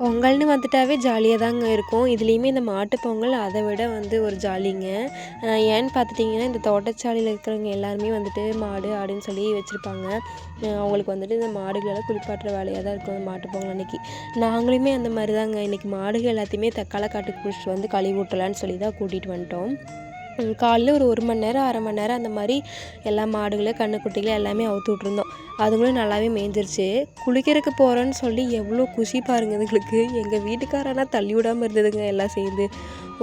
பொங்கல்னு வந்துட்டாவே ஜாலியாக தாங்க இருக்கும். இதுலேயுமே இந்த மாட்டுப் பொங்கல் அதை விட வந்து ஒரு ஜாலிங்க. ஏன்னு பார்த்துட்டிங்கன்னா இந்த தோட்டச்சாலையில் இருக்கிறவங்க எல்லாருமே வந்துட்டு மாடு ஆடுன்னு சொல்லி வச்சுருப்பாங்க. அவங்களுக்கு வந்துட்டு இந்த மாடுகளெல்லாம் குளிப்பாட்டுற வேலையாக தான் இருக்கும் அந்த மாட்டுப்பொங்கல் அன்னைக்கு. நாங்களுமே அந்த மாதிரி தாங்க இன்றைக்கி மாடுகள் எல்லாத்தையுமே தக்காள காட்டுக்கு பிடிச்சிட்டு வந்து கழுவி ஊட்டலான்னு சொல்லி தான் கூட்டிகிட்டு வந்துட்டோம். காலைல ஒரு ஒரு மணி நேரம் அரை மணி நேரம் அந்த மாதிரி எல்லா மாடுகளை கன்றுக்குட்டிகளை எல்லாமே அவுத்து விட்ருந்தோம் அதுங்களும் நல்லாவே மேய்ஞ்சிருச்சு குளிக்கிறதுக்கு போகிறோன்னு சொல்லி எவ்வளோ குஷி பாருங்க இதுங்களுக்கு எங்கள் வீட்டுக்காரனா தள்ளி விடாமல் இருந்ததுங்க எல்லாம் சேர்ந்து.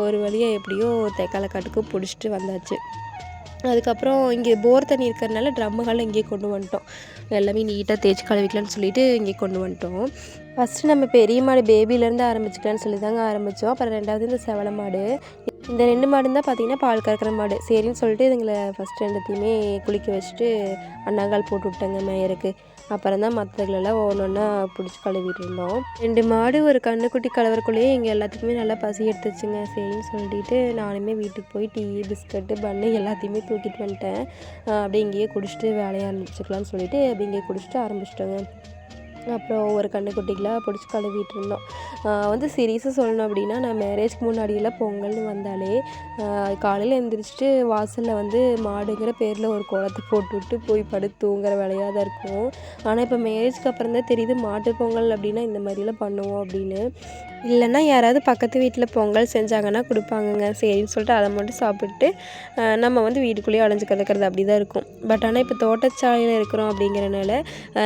ஒரு வழியாக எப்படியோ தேக்கால காட்டுக்கு பிடிச்சிட்டு வந்தாச்சு. அதுக்கப்புறம் இங்கே போர் தண்ணி இருக்கிறதுனால ட்ரம்முகள் இங்கேயே கொண்டு வந்துட்டோம். எல்லாமே நீட்டாக தேய்ச்சி கழுவிக்கலாம்னு சொல்லிட்டு இங்கே கொண்டு வந்துட்டோம். ஃபஸ்ட்டு நம்ம பெரிய மாடு பேபிலேருந்து ஆரம்பிச்சுக்கலான்னு சொல்லி தாங்க ஆரம்பித்தோம் அப்புறம் ரெண்டாவது இந்த செவல மாடு. இந்த ரெண்டு மாடும் தான் பார்த்தீங்கன்னா பால் கறக்கிற மாடு. சரின்னு சொல்லிட்டு இதுங்களை ஃபஸ்ட்டு ரெண்டுத்தையுமே குளிக்க வச்சுட்டு அண்ணாங்கால் போட்டு விட்டேங்க மேயருக்கு. அப்புறம் தான் மற்றதுகளெல்லாம் ஒன்று ஒன்றா பிடிச்சி கழுவிட்டு இருந்தோம். ரெண்டு மாடு ஒரு கண்ணுக்குட்டி கலவரக்குள்ளேயே எங்கள் எல்லாத்துக்குமே நல்லா பசி எடுத்துச்சுங்க. சரின்னு சொல்லிட்டு நானுமே வீட்டுக்கு போய் டீ பிஸ்கட்டு பண்ணு எல்லாத்தையுமே தூக்கிட்டு வந்துட்டேன். அப்படியே இங்கேயே குடிச்சிட்டு வேலையை ஆரம்பிச்சுக்கலாம்னு சொல்லிட்டு அப்படியே இங்கேயே குடிச்சிட்டு ஆரம்பிச்சிட்டோங்க. அப்புறம் ஒரு கண்ணுக்குட்டிகளாக பிடிச்சி கழுவிட்டு இருந்தோம் வந்து சீரியஸாக சொல்லணும் அப்படின்னா நான் மேரேஜ்க்கு முன்னாடியெல்லாம் பொங்கல்னு வந்தாலே காலையில் எழுந்திரிச்சிட்டு வாசலில் வந்து மாடுங்கிற பேரில் ஒரு குளத்தை போட்டுவிட்டு போய் படுத்து தூங்குற வேலையாக தான் இருக்கும். ஆனால் இப்போ மேரேஜ்க்கு அப்புறம் தான் தெரியுது மாட்டு பொங்கல் அப்படின்னா இந்த மாதிரிலாம் பண்ணுவோம் அப்படின்னு. இல்லைன்னா யாராவது பக்கத்து வீட்டில் பொங்கல் செஞ்சாங்கன்னா கொடுப்பாங்கங்க. சரின்னு சொல்லிட்டு அதை மட்டும் சாப்பிட்டு நம்ம வந்து வீட்டுக்குள்ளேயே அலைஞ்சு கிடக்கிறது அப்படி தான் இருக்கும். பட் ஆனால் இப்போ தோட்டச்சாலையில் இருக்கிறோம் அப்படிங்கிறனால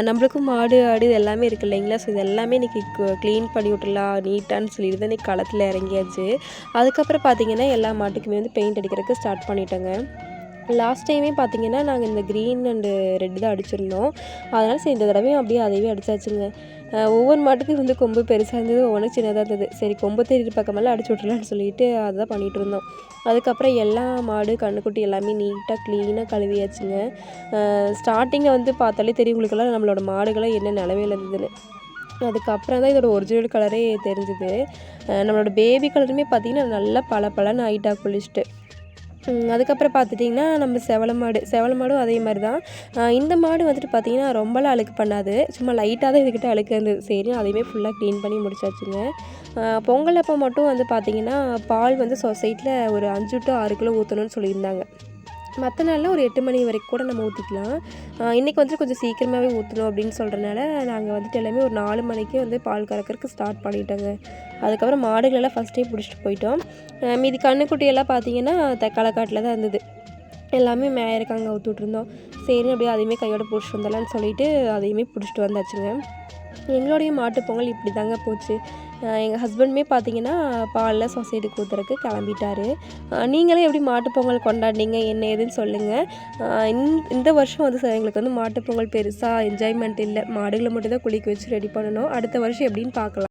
நம்மளுக்கும் மாடு ஆடு இதெல்லாம் எல்லாமே இருக்குது இல்லைங்களா? ஸோ இது எல்லாமே இன்றைக்கி க்ளீன் பண்ணி விட்டுலாம் நீட்டான்னு சொல்லிட்டு தான் இன்றைக்கி களத்தில் இறங்கியாச்சு. அதுக்கப்புறம் பார்த்தீங்கன்னா எல்லா மாட்டுக்குமே வந்து பெயிண்ட் அடிக்கிறதுக்கு ஸ்டார்ட் பண்ணிட்டேங்க. லாஸ்ட் டைமே பார்த்தீங்கன்னா நாங்கள் இந்த க்ரீன் அண்டு ரெட் தான் அடிச்சிருந்தோம். அதனால் சரி இந்த தடவையும் அப்படியே அதையே அடித்தாச்சுங்க ஒவ்வொரு மாட்டுக்கும் வந்து கொம்பு பெருசாக இருந்தது ஒவ்வொன்றும் சின்னதாக இருந்தது. சரி கொம்பு தெரியுற பக்கமெல்லாம் அடிச்சு விட்றலான்னு சொல்லிட்டு அதை தான் பண்ணிகிட்டு இருந்தோம். அதுக்கப்புறம் எல்லா மாடு கண்ணுக்குட்டி எல்லாமே நீட்டாக க்ளீனாக கழுவியாச்சுங்க. ஸ்டார்டிங்கை வந்து பார்த்தாலே தெரியும் உங்களுக்கெல்லாம் நம்மளோட மாடுகள்லாம் என்ன நிலமையில இருந்ததுன்னு. அதுக்கப்புறம் தான் இதோட ஒரிஜினல் கலரே தெரிஞ்சுது. நம்மளோட பேபி கலருமே பார்த்திங்கன்னா நல்லா பல பலன்னு ஆயிட்டா குளிச்சுட்டு. அதுக்கப்புறம் பார்த்துட்டிங்கன்னா நம்ம செவல மாடு செவல மாடும் அதே மாதிரி தான் இந்த மாடு வந்துட்டு பார்த்திங்கன்னா ரொம்பலாம் அழுக்கு பண்ணாது. சும்மா லைட்டாக தான் இதுக்கிட்ட அழுக்கு இருந்தது. சரி அதையுமே ஃபுல்லாக க்ளீன் பண்ணி முடிச்சாச்சுங்க. பொங்கல் அப்போ மட்டும் வந்து பார்த்திங்கன்னா பால் வந்து சொசைட்டியில் ஒரு அஞ்சு டு ஆறு கிலோ ஊற்றணும்னு சொல்லியிருந்தாங்க. மற்ற நாளில் ஒரு எட்டு மணி வரைக்கும் கூட நம்ம ஊற்றிக்கலாம் இன்றைக்கி வந்துட்டு கொஞ்சம் சீக்கிரமாகவே ஊற்றணும் அப்படின்னு சொல்கிறனால நாங்கள் வந்துட்டு எல்லாமே ஒரு நாலு மணிக்கே வந்து பால் கறக்கிறதுக்கு ஸ்டார்ட் பண்ணிட்டோங்க. அதுக்கப்புறம் மாடுகளெல்லாம் ஃபஸ்ட்டே பிடிச்சிட்டு போயிட்டோம். மீதி கண்ணுக்குட்டியெல்லாம் பார்த்தீங்கன்னா தக்காளக்காட்டில் தான் இருந்தது. எல்லாமே மேயருக்காங்க அங்கே ஊற்றுட்ருந்தோம் சரி அப்படியே அதையுமே கையோட பிடிச்சிட்டு வந்தலான்னு சொல்லிட்டு அதையுமே பிடிச்சிட்டு வந்தாச்சுங்க. எங்களுடைய மாட்டுப் பொங்கல் இப்படி தாங்க போச்சு. எங்கள் ஹஸ்பண்டுமே பார்த்தீங்கன்னா பாலில் சொசைட்டி கொடுத்துறக்கு கிளம்பிட்டாரு. நீங்களே எப்படி மாட்டுப் பொங்கல் கொண்டாடினீங்க? என்ன ஏதுன்னு சொல்லுங்கள் இந்த வருஷம் வந்து சார் எங்களுக்கு வந்து மாட்டுப் பொங்கல் பெருசாக என்ஜாய்மெண்ட் இல்லை. மாடுகளை மட்டும் தான் குளிக்க வச்சு ரெடி பண்ணணும். அடுத்த வருஷம் எப்படின்னு பார்க்கலாம்